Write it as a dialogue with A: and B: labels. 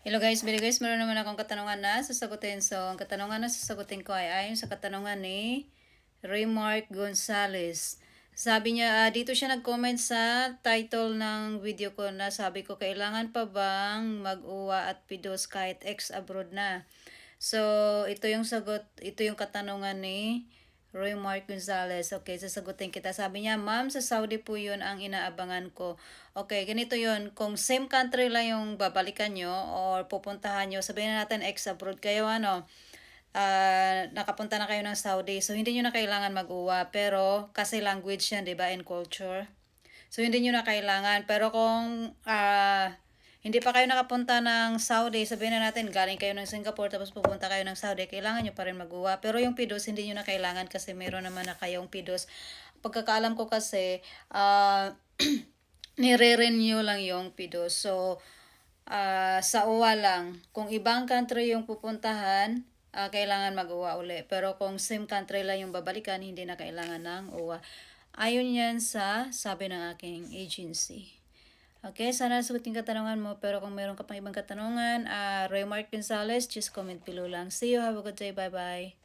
A: Hello guys, bili guys, meron naman akong katanungan na sasagutin. So, ang katanungan na sasagutin ko ay ayon sa katanungan ni Raymark Gonzalez. Sabi niya, ah, dito siya nag-comment sa title ng video ko na sabi ko, kailangan pa bang mag-uwa at pidos kahit ex-abroad na? So, ito yung sagot, ito yung katanungan ni Roy Mark Gonzalez. Okay, sasagutin kita. Sabi niya, ma'am, sa Saudi po yun ang inaabangan ko. Okay, ganito yun. Kung same country lang yung babalikan nyo or pupuntahan nyo, sabihin na natin ex-abroad kayo, ano, ah, nakapunta na kayo ng Saudi. So, hindi nyo na kailangan mag-uwa. Pero, kasi language yan, di ba, and culture. So, hindi nyo na kailangan. Pero kung ah, hindi pa kayo nakapunta ng Saudi, sabihin na natin, galing kayo ng Singapore, tapos pupunta kayo ng Saudi, kailangan nyo pa rin mag-uwa. Pero yung PIDOS, hindi nyo na kailangan kasi meron naman na kayong PIDOS. Pagkakaalam ko kasi, ah, nire-renew lang yung PIDOS. So, ah, sa uwa lang. Kung ibang country yung pupuntahan, ah, kailangan mag-uwa uli. Pero kung same country lang yung babalikan, hindi na kailangan ng uwa. Ayon yan sa sabi ng aking agency. Okay, sana sagutin katanungan mo. Pero kung meron ka pang ibang katanungan, uh, Raymark Gonzalez, just comment below lang. See you, have a good day, bye-bye.